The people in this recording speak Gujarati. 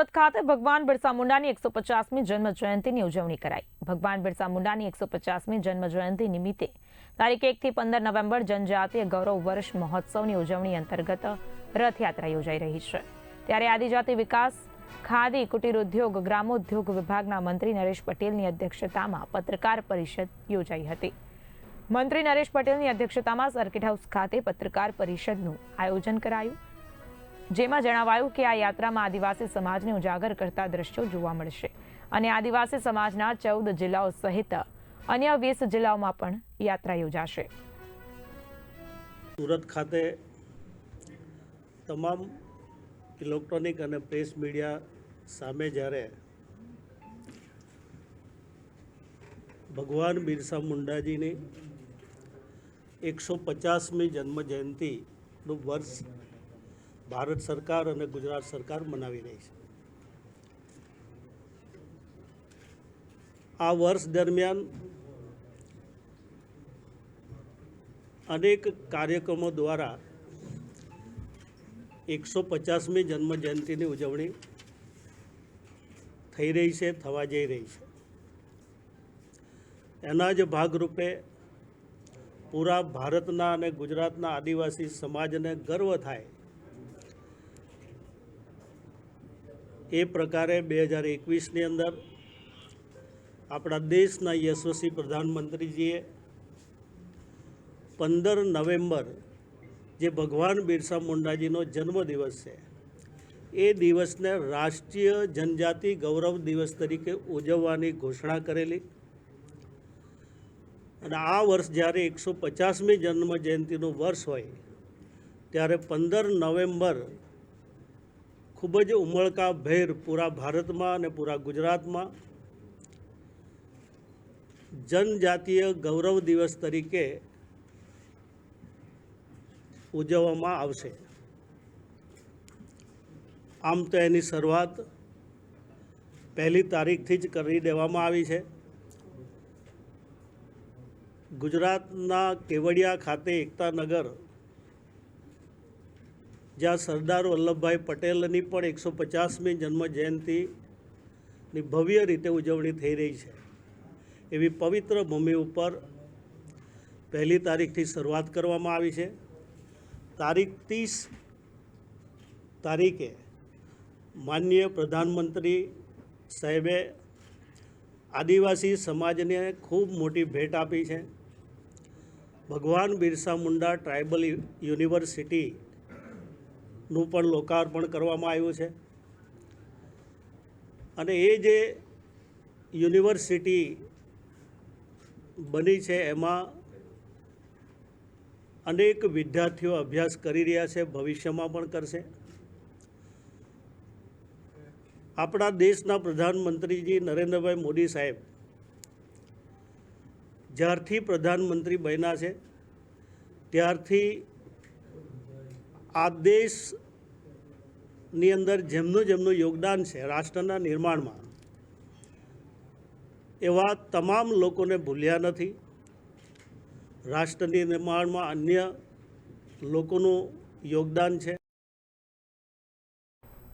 સુરત ખાતે ભગવાન બિરસા મુંડાની એકસો પચાસમી જન્મ જયંતિની ઉજવણી કરાઈ. ભગવાન બિરસા મુંડાની એકસો પચાસમી જન્મ જયંતિ નિમિત્તે તારીખ એકથી પંદર નવેમ્બર જનજાતીય ગૌરવ વર્ષ મહોત્સવની ઉજવણી અંતર્ગત રથયાત્રા યોજાઈ રહી છે. ત્યારે આદિજાતિ વિકાસ, ખાદી, કુટીર ઉદ્યોગ, ગ્રામોદ્યોગ વિભાગના મંત્રી નરેશ પટેલની અધ્યક્ષતામાં પત્રકાર પરિષદ યોજાઈ હતી. મંત્રી નરેશ પટેલની અધ્યક્ષતામાં સર્કિટ હાઉસ ખાતે પત્રકાર પરિષદનું આયોજન કરાયું. જેમાં જણાવાયું કે આ યાત્રામાં આદિવાસી સમાજને ઉજાગર કરતા દ્રશ્યો જોવા મળશે. અને આદિવાસી સમાજના ચૌદ જિલ્લાઓ સહિત અન્ય વીસ જિલ્લાઓમાં પણ યાત્રા યોજાશે. સુરત ખાતે તમામ ઇલેક્ટ્રોનિક અને પ્રેસ મીડિયા સામે જ્યારે ભગવાન બિરસા મુંડાજીની એકસો પચાસમી જન્મ જયંતિનું વર્ષ ભારત સરકાર અને ગુજરાત સરકાર મનાવી રહી છે. આ વર્ષ દરમિયાન અનેક કાર્યક્રમો દ્વારા એકસો પચાસમી જન્મ જયંતિની ઉજવણી થઈ રહી છે, થવા જઈ રહી છે. એના જ ભાગરૂપે પૂરા ભારતના અને ગુજરાતના આદિવાસી સમાજને ગર્વ થાય એ પ્રકારે બે હજાર એકવીસની અંદર આપણા દેશના યશસ્વી પ્રધાનમંત્રીજીએ પંદર નવેમ્બર જે ભગવાન બિરસા મુંડાજીનો જન્મદિવસ છે, એ દિવસને રાષ્ટ્રીય જનજાતિ ગૌરવ દિવસ તરીકે ઉજવવાની ઘોષણા કરેલી. અને આ વર્ષ જ્યારે એકસો પચાસમી જન્મ જયંતિનું વર્ષ હોય, ત્યારે પંદર નવેમ્બર ખૂબ જ ઉમળકાભેર પૂરા ભારતમાં અને પૂરા ગુજરાતમાં જનજાતીય ગૌરવ દિવસ તરીકે ઉજવવામાં આવશે. આમ તો એની શરૂઆત પહેલી તારીખથી જ કરી દેવામાં આવી છે. ગુજરાતના કેવડિયા ખાતે એકતાનગર જ્યાં સરદાર વલ્લભભાઈ પટેલની પણ એકસો પચાસમી જન્મ જયંતિની ભવ્ય રીતે ઉજવણી થઈ રહી છે. એવી પવિત્ર ભૂમિ ઉપર પહેલી તારીખથી શરૂઆત કરવામાં આવી છે. તારીખ ત્રીસ તારીખે માનનીય પ્રધાનમંત્રી સાહેબે આદિવાસી સમાજને ખૂબ મોટી ભેટ આપી છે. ભગવાન બિરસા મુંડા ટ્રાઇબલ યુનિવર્સિટીનું પણ લોકાર્પણ કરવામાં આવ્યું છે. અને એ જે યુનિવર્સિટી બની છે એમાં અનેક વિદ્યાર્થીઓ અભ્યાસ કરી રહ્યા છે, ભવિષ્યમાં પણ કરશે. આપણા દેશના પ્રધાનમંત્રીજી નરેન્દ્રભાઈ મોદી સાહેબ જ્યારથી પ્રધાનમંત્રી બન્યા છે, ત્યારથી આ દેશની અંદર જેમનું જેમનું યોગદાન છે રાષ્ટ્રના નિર્માણમાં, એવા તમામ લોકોને ભૂલ્યા નથી. રાષ્ટ્રની નિર્માણમાં અન્ય લોકોનું યોગદાન છે.